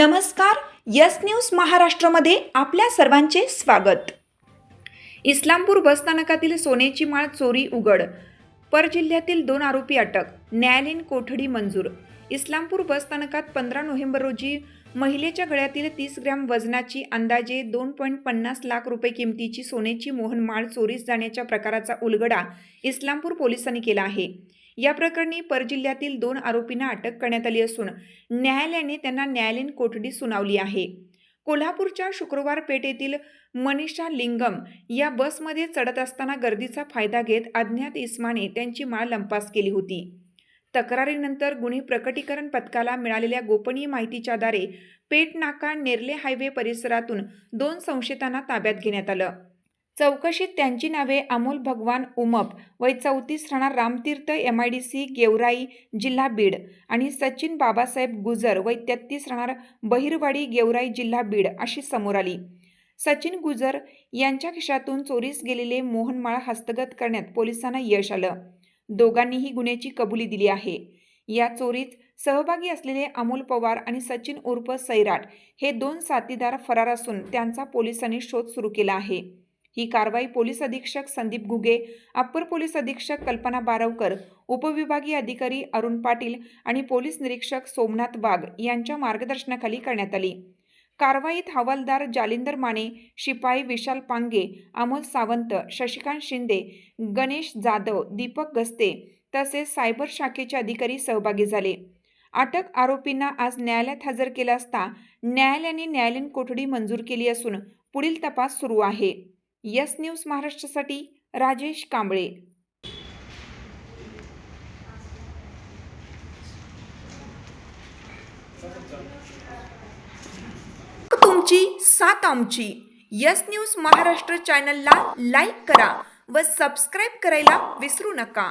नमस्कार yes news महाराष्ट्रामध्ये आपल्या सर्वांचे स्वागत. इस्लामपूर बसस्थानकातील सोन्याची माळ चोरी उघड. पर जिल्ह्यातील दोन आरोपी अटक न्यायालयीन कोठडी मंजूर इस्लामपूर बसस्थानकात पंधरा नोव्हेंबर रोजी महिलेच्या गळ्यातील तीस ग्रॅम वजनाची अंदाजे दोन पॉईंट पन्नास लाख रुपये किमतीची सोन्याची मोहनमाळ चोरीस जाण्याच्या प्रकाराचा उलगडा इस्लामपूर पोलिसांनी केला आहे. या प्रकरणी परजिल्ह्यातील दोन आरोपींना अटक करण्यात आली असून न्यायालयाने त्यांना न्यायालयीन कोठडी सुनावली आहे. कोल्हापूरच्या शुक्रवार पेठेतील मनीषा लिंगम या बसमध्ये चढत असताना गर्दीचा फायदा घेत अज्ञात इस्माने त्यांची माळ लंपास केली होती. तक्रारीनंतर गुन्हे प्रकटीकरण पथकाला मिळालेल्या गोपनीय माहितीच्या आधारे पेटनाका नेरले हायवे परिसरातून दोन संशयितांना ताब्यात घेण्यात आलं. चौकशीत त्यांची नावे अमोल भगवान उमप वय चौतीस राहणार Ramtirth M I D C Georai जिल्हा बीड आणि सचिन बाबासाहेब गुजर वय तेहतीस राहणार बहिरवाडी गेवराई जिल्हा बीड अशी समोर आली. सचिन गुजर यांच्या खिशातून चोरीस गेलेले मोहनमाळ हस्तगत करण्यात पोलिसांना यश आलं. दोघांनीही गुन्ह्याची कबुली दिली आहे. या चोरीत सहभागी असलेले अमोल पवार आणि सचिन उर्फ सैराट हे दोन साथीदार फरार असून त्यांचा पोलिसांनी शोध सुरू केला आहे. ही कारवाई पोलीस अधीक्षक संदीप घुगे अप्पर पोलीस अधीक्षक कल्पना बारवकर उपविभागीय अधिकारी अरुण पाटील आणि पोलीस निरीक्षक सोमनाथ वाघ यांच्या मार्गदर्शनाखाली करण्यात आली. कारवाईत हवालदार जालिंदर माने शिपाई विशाल पांगे अमोल सावंत शशिकांत शिंदे गणेश जाधव दीपक गस्ते तसेच सायबर शाखेचे अधिकारी सहभागी झाले. अटक आरोपींना आज न्यायालयात हजर केला असता न्यायालयाने न्यायालयीन कोठडी मंजूर केली असून पुढील तपास सुरू आहे. यस न्यूज महाराष्ट्रासाठी राजेश कांबळे. तुमची साथ आमची. यस न्यूज महाराष्ट्र चॅनलला लाईक करा व सबस्क्राईब करायला विसरू नका.